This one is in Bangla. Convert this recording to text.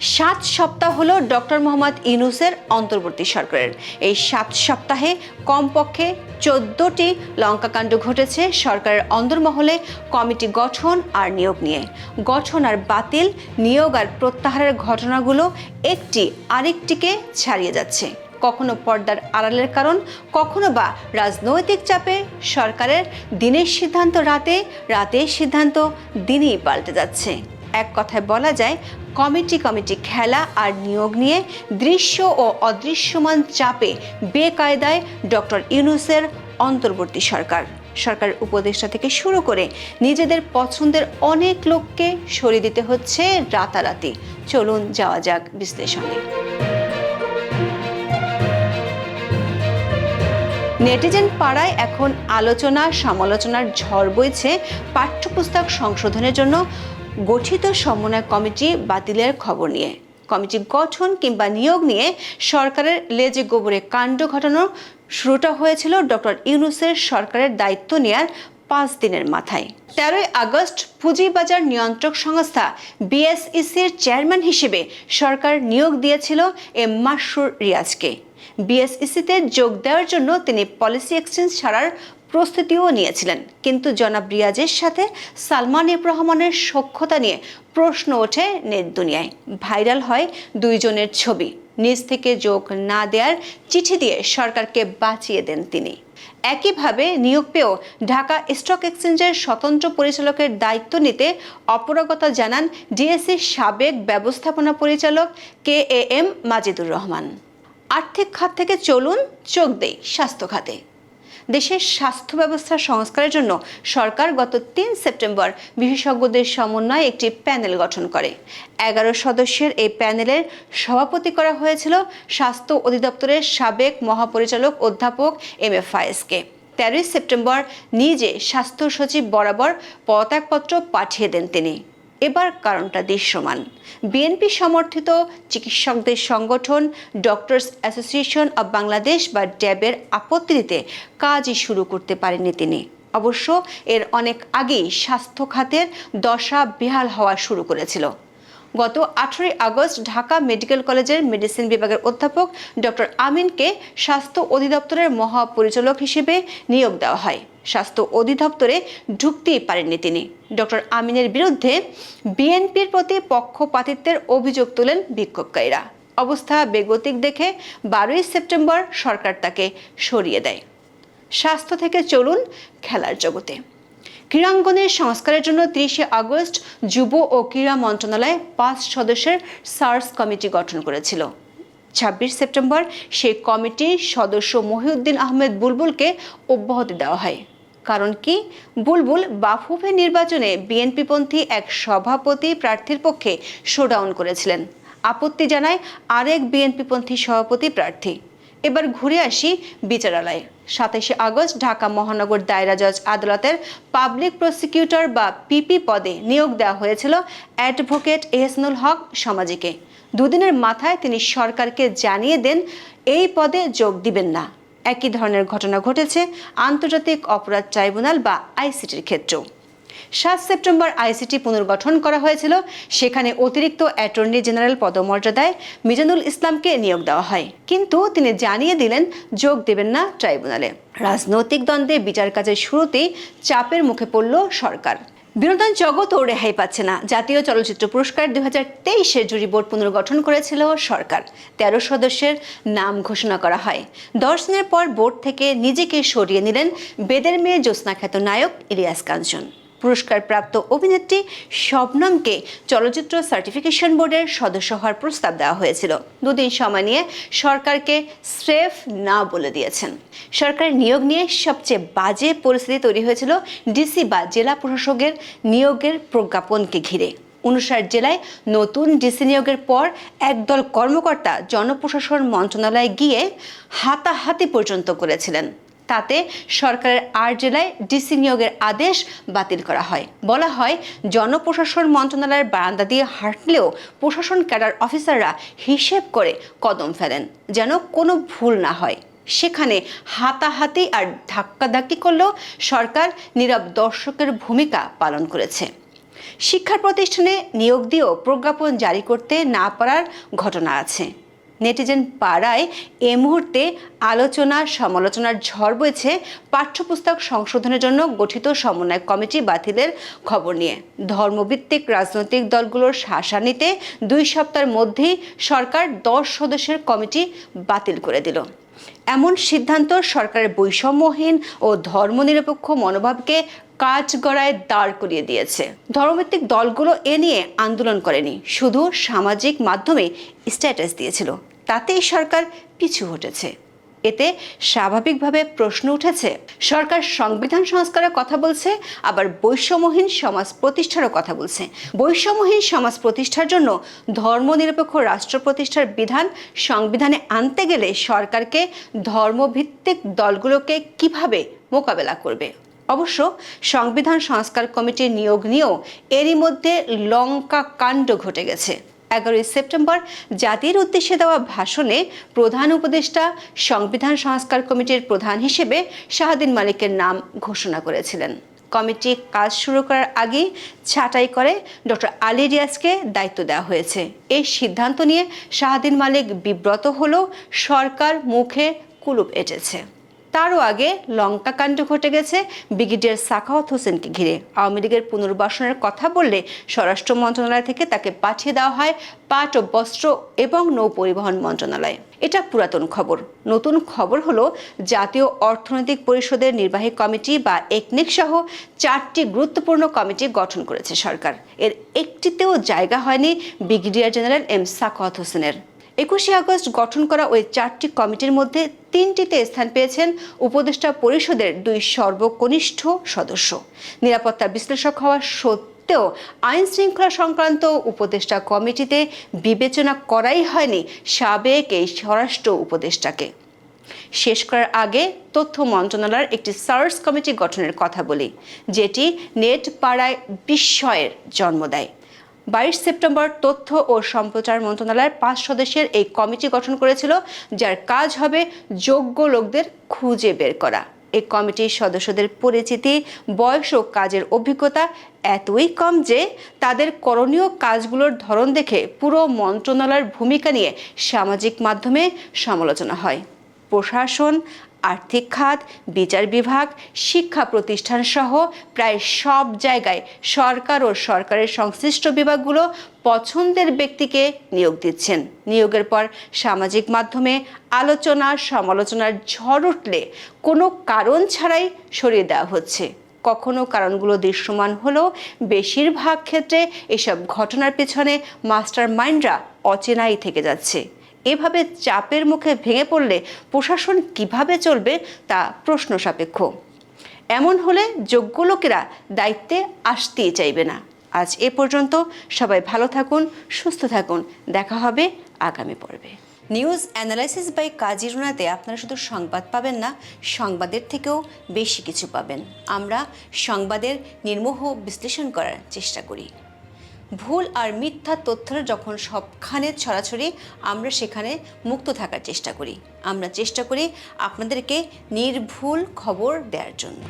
সাত সপ্তাহ হলো ডক্টর মোহাম্মদ ইউনুসের অন্তর্বর্তী সরকারের। এই সাত সপ্তাহে কমপক্ষে চোদ্দটি লঙ্কাকাণ্ড ঘটেছে সরকারের অন্দরমহলে কমিটি গঠন আর নিয়োগ নিয়ে। গঠন আর বাতিল, নিয়োগ আর প্রত্যাহারের ঘটনাগুলো একটি আরেকটিকে ছাড়িয়ে যাচ্ছে। কখনো পর্দার আড়ালের কারণ, কখনো বা রাজনৈতিক চাপে সরকারের দিনের সিদ্ধান্ত রাতে, রাতের সিদ্ধান্ত দিনেই পাল্টে যাচ্ছে। এক কথায় বলা যায় কমিটি কমিটি খেলা আর নিয়োগ নিয়ে দৃশ্য ও অদৃশ্যমান চাপে বেকায়দায় ডক্টর ইউনুসের অন্তর্বর্তী সরকার। সরকার উপদেষ্টা থেকে শুরু করে নিজেদের পছন্দের অনেক লোককে সরিয়ে দিতে হচ্ছে রাতারাতি। চলুন যাওয়া যাক বিশ্লেষণে। নেটিজেন পাড়ায় এখন আলোচনা সমালোচনার ঝড় বইছে পাঠ্যপুস্তক সংশোধনের জন্য গঠিত সমন্বয় কমিটি বাতিলের খবর নিয়ে। কমিটি গঠন কিংবা নিয়োগ নিয়ে সরকারের লেজে গোবরে কাণ্ড ঘটানো শুরুটা হয়েছিল ডক্টর ইউনুসের সরকারের দায়িত্ব নেয়ার পাঁচ দিনের মাথায়। তেরোই আগস্ট পুঁজিবাজার নিয়ন্ত্রক সংস্থা বিএসইসির চেয়ারম্যান হিসেবে সরকার নিয়োগ দিয়েছিল এম মাসুর রিয়াজকে। বিএসইসিতে যোগ দেওয়ার জন্য তিনি পলিসি এক্সচেঞ্জ ছাড়ার প্রস্তুতিও নিয়েছিলেন। কিন্তু জনাব রিয়াজের সাথে সালমান এফ রহমানের সখ্যতা নিয়ে প্রশ্ন ওঠে নেট দুনিয়ায়। ভাইরাল হয় দুইজনের ছবি। নিজ থেকে যোগ না দেওয়ার চিঠি দিয়ে সরকারকে বাঁচিয়ে দেন তিনি। একইভাবে নিয়োগ পেয়েও ঢাকা স্টক এক্সচেঞ্জের স্বতন্ত্র পরিচালকের দায়িত্ব নিতে অপরাগতা জানান ডিএসসির সাবেক ব্যবস্থাপনা পরিচালক K A M Majidur Rahman. আর্থিক খাত থেকে চলুন, চোখ দেই স্বাস্থ্য খাতে। দেশের স্বাস্থ্য ব্যবস্থা সংস্কারের জন্য সরকার গত তিন সেপ্টেম্বর বিশেষজ্ঞদের সমন্বয়ে একটি প্যানেল গঠন করে। এগারো সদস্যের এই প্যানেলের সভাপতি করা হয়েছিল স্বাস্থ্য অধিদপ্তরের সাবেক মহাপরিচালক অধ্যাপক এম এ ফায়েজকে। তেরোই সেপ্টেম্বর নিজে স্বাস্থ্য সচিব বরাবর পদত্যাগপত্র পাঠিয়ে দেন তিনি। এবার কারণটা দৃশ্যমান বিএনপি সমর্থিত চিকিৎসকদের সংগঠন, ডক্টরস অ্যাসোসিয়েশন অব বাংলাদেশ বা ড্যাবের আপত্তিতে কাজই শুরু করতে পারেননি তিনি। অবশ্য এর অনেক আগেই স্বাস্থ্য খাতের দশা বেহাল হওয়া শুরু করেছিল। গত আঠেরোই আগস্ট ঢাকা মেডিকেল কলেজের মেডিসিন বিভাগের অধ্যাপক ডক্টর আমিনকে স্বাস্থ্য অধিদপ্তরের মহাপরিচালক হিসেবে নিয়োগ দেওয়া হয়। স্বাস্থ্য অধিদপ্তরে ঢুকতেই পারেননি তিনি। ডক্টর আমিনের বিরুদ্ধে বিএনপির প্রতি পক্ষপাতিত্বের অভিযোগ তোলেন বিক্ষোভকারীরা। অবস্থা বেগতিক দেখে বারোই সেপ্টেম্বর সরকার তাকে সরিয়ে দেয়। স্বাস্থ্য থেকে চলুন খেলার জগতে। ক্রীড়াঙ্গনের সংস্কারের জন্য তিরিশে আগস্ট যুব ও ক্রীড়া মন্ত্রণালয় পাঁচ সদস্যের সার্চ কমিটি গঠন করেছিল। ছাব্বিশ সেপ্টেম্বর সেই কমিটির সদস্য মহিউদ্দিন আহমেদ বুলবুলকে অব্যাহতি দেওয়া হয়। কারণ কি? বুলবুল বাফুফে নির্বাচনে বিএনপিপন্থী এক সভাপতি প্রার্থীর পক্ষে শোডাউন করেছিলেন। আপত্তি জানায় আরেক বিএনপিপন্থী সভাপতি প্রার্থী। এবার ঘুরে আসি বিচারালয়ে। সাতাশে আগস্ট ঢাকা মহানগর দায়রা জজ আদালতের পাবলিক প্রসিকিউটর বা পিপি পদে নিয়োগ দেওয়া হয়েছিল অ্যাডভোকেট এহসানুল হক সমাজিকে। দুদিনের মাথায় তিনি সরকারকে জানিয়ে দেন, এই পদে যোগ দিবেন না। একই ধরনের ঘটনা ঘটেছে আন্তর্জাতিক অপরাধ ট্রাইব্যুনাল বা আইসিটির ক্ষেত্রেও। সাত সেপ্টেম্বর আইসিটি পুনর্গঠন করা হয়েছিল। সেখানে অতিরিক্ত অ্যাটর্নি জেনারেল পদমর্যাদায় মিজানুল ইসলামকে নিয়োগ দেওয়া হয়। কিন্তু তিনি জানিয়ে দিলেন, যোগ দেবেন না ট্রাইব্যুনালে। রাজনৈতিক দ্বন্দ্বে বিচার কাজের শুরুতেই চাপের মুখে পড়ল সরকার। বিনোদন জগৎও রেহাই পাচ্ছে না। জাতীয় চলচ্চিত্র পুরস্কার দুই হাজার তেইশে জুরি বোর্ড পুনর্গঠন করেছিল সরকার। তেরো সদস্যের নাম ঘোষণা করা হয়। দশ দিনের পর বোর্ড থেকে নিজেকে সরিয়ে নিলেন বেদের মেয়ে জ্যোৎস্না খ্যাত নায়ক ইলিয়াস কাঞ্চন। পুরস্কার প্রাপ্ত অভিনেত্রী শবনমকে চলচ্চিত্র সার্টিফিকেশন বোর্ডের সদস্য হওয়ার প্রস্তাব দেওয়া হয়েছিল। দুদিন সময় নিয়ে সরকারকে স্রেফ না বলে দিয়েছেন। সরকারের নিয়োগ নিয়ে সবচেয়ে বাজে পরিস্থিতি তৈরি হয়েছিল ডিসি বা জেলা প্রশাসকের নিয়োগের প্রজ্ঞাপনকে ঘিরে। উনষাট জেলায় নতুন ডিসি নিয়োগের পর একদল কর্মকর্তা জনপ্রশাসন মন্ত্রণালয়ে গিয়ে হাতাহাতি পর্যন্ত করেছিলেন। তাতে সরকারের আট জেলায় ডিসি নিয়োগের আদেশ বাতিল করা হয়। বলা হয়, জনপ্রশাসন মন্ত্রণালয়ের বারান্দা দিয়ে হাঁটলেও প্রশাসন ক্যাডার অফিসাররা হিসেব করে কদম ফেলেন, যেন কোনো ভুল না হয়। সেখানে হাতাহাতি আর ধাক্কাধাক্কি করলেও সরকার নীরব দর্শকের ভূমিকা পালন করেছে। শিক্ষা প্রতিষ্ঠানে নিয়োগ দিয়েও প্রজ্ঞাপন জারি করতে না পারার ঘটনা আছে। নেটিজেন পাড়ায় এ মুহূর্তে আলোচনা, সমালোচনার ঝড় বইছে পাঠ্যপুস্তক সংশোধনের জন্য গঠিত সমন্বয় কমিটি বাতিলের খবর নিয়ে। ধর্মভিত্তিক রাজনৈতিক দলগুলোর শাসানিতে দুই সপ্তাহের মধ্যেই সরকার দশ সদস্যের কমিটি বাতিল করে দিল। এমন সিদ্ধান্ত সরকারের বৈষম্যহীন ও ধর্মনিরপেক্ষ মনোভাবকে কাঠগড়ায় দাঁড় করিয়ে দিয়েছে। ধর্মভিত্তিক দলগুলো এ নিয়ে আন্দোলন করেনি, শুধু সামাজিক মাধ্যমে স্ট্যাটাস দিয়েছিল। তাতেই সরকার পিছু হটেছে। এতে স্বাভাবিকভাবে প্রশ্ন উঠেছে, সরকার সংবিধান সংস্কারের কথা বলছে, আবার বৈষম্যহীন সমাজ প্রতিষ্ঠারও কথা বলছে। বৈষম্যহীন সমাজ প্রতিষ্ঠার জন্য ধর্মনিরপেক্ষ রাষ্ট্র প্রতিষ্ঠার বিধান সংবিধানে আনতে গেলে সরকারকে ধর্মভিত্তিক দলগুলোকে কীভাবে মোকাবেলা করবে? অবশ্য সংবিধান সংস্কার কমিটির নিয়োগ নিয়েও এরই মধ্যে লঙ্কা কাণ্ড ঘটে গেছে। এগারোই সেপ্টেম্বর জাতির উদ্দেশ্যে দেওয়া ভাষণে প্রধান উপদেষ্টা, সংবিধান সংস্কার কমিটির প্রধান হিসেবে শাহাদিন মালিকের নাম ঘোষণা করেছিলেন। কমিটি কাজ শুরু করার আগেই ছাঁটাই করে ডক্টর আলী রিয়াজকে দায়িত্ব দেওয়া হয়েছে। এই সিদ্ধান্ত নিয়ে শাহাদিন মালিক বিব্রত হলেও সরকার মুখে কুলুপ এঁটেছে। তারও আগে লঙ্কাকাণ্ড ঘটে গেছে। ব্রিগেডিয়ার সাখাওয়াত হোসেনকে ঘিরে। আওয়ামী লীগের পুনর্বাসনের কথা বললে স্বরাষ্ট্র মন্ত্রণালয় থেকে তাকে পাঠিয়ে দেওয়া হয় পাট ও বস্ত্র এবং নৌ পরিবহন মন্ত্রণালয়। এটা পুরাতন খবর। নতুন খবর হলো জাতীয় অর্থনৈতিক পরিষদের নির্বাহী কমিটি বা একনিক সহ চারটি গুরুত্বপূর্ণ কমিটি গঠন করেছে সরকার। এর একটিতেও জায়গা হয়নি ব্রিগেডিয়ার জেনারেল এম সাখাওয়াত হোসেনের। একুশে আগস্ট গঠন করা ওই চারটি কমিটির মধ্যে তিনটিতে স্থান পেয়েছেন উপদেষ্টা পরিষদের দুই সর্বকনিষ্ঠ সদস্য। নিরাপত্তা বিশ্লেষক হওয়া সত্ত্বেও আইন শৃঙ্খলা সংক্রান্ত উপদেষ্টা কমিটিতে বিবেচনা করাই হয়নি সাবেক এই স্বরাষ্ট্র উপদেষ্টাকে। শেষ করার আগে তথ্য মন্ত্রণালয়ের একটি সার্চ কমিটি গঠনের কথা বলি, যেটি নেট পাড়ায় বিস্ময়ের জন্ম দেয়। বাইশ সেপ্টেম্বর তথ্য ও সম্প্রচার মন্ত্রণালয়ের পাঁচ সদস্যের এই কমিটি গঠন করেছিল, যার কাজ হবে যোগ্য লোকদের খুঁজে বের করা। এই কমিটির সদস্যদের পরিচিতি, বয়স ও কাজের অভিজ্ঞতা এতই কম যে তাদের করণীয় কাজগুলোর ধরন দেখে পুরো মন্ত্রণালয়ের ভূমিকা নিয়ে সামাজিক মাধ্যমে সমালোচনা হয়। প্রশাসন আর্থিক খাত, বিচার বিভাগ, শিক্ষা প্রতিষ্ঠান সহ প্রায় সব জায়গায় সরকার ও সরকারের সংশ্লিষ্ট বিভাগগুলো পছন্দের ব্যক্তিকে নিয়োগ দিচ্ছেন। নিয়োগের পর সামাজিক মাধ্যমে আলোচনা, সমালোচনার ঝড় উঠলে কোনো কারণ ছাড়াই সরিয়ে দেওয়া হচ্ছে। কখনো কারণগুলো দৃশ্যমান হলেও বেশিরভাগ ক্ষেত্রে এসব ঘটনার পেছনে মাস্টার মাইন্ডরা অচেনাই থেকে যাচ্ছে। এভাবে চাপের মুখে ভেঙে পড়লে প্রশাসন কীভাবে চলবে তা প্রশ্ন সাপেক্ষ। এমন হলে যোগ্য লোকেরা দায়িত্বে আসতেই চাইবে না। আজ এ পর্যন্ত সবাই ভালো থাকুন, সুস্থ থাকুন। দেখা হবে আগামী পর্বে। নিউজ অ্যানালাইসিস বাই কাজী কাজিরুনাতে আপনারা শুধু সংবাদ পাবেন না, সংবাদের থেকেও বেশি কিছু পাবেন। আমরা সংবাদের নির্মোহ বিশ্লেষণ করার চেষ্টা করি। ভুল আর মিথ্যা তথ্যের যখন সবখানে ছড়াছড়ি, আমরা সেখানে মুক্ত থাকার চেষ্টা করি। আমরা চেষ্টা করি আপনাদেরকে নির্ভুল খবর দেওয়ার জন্য।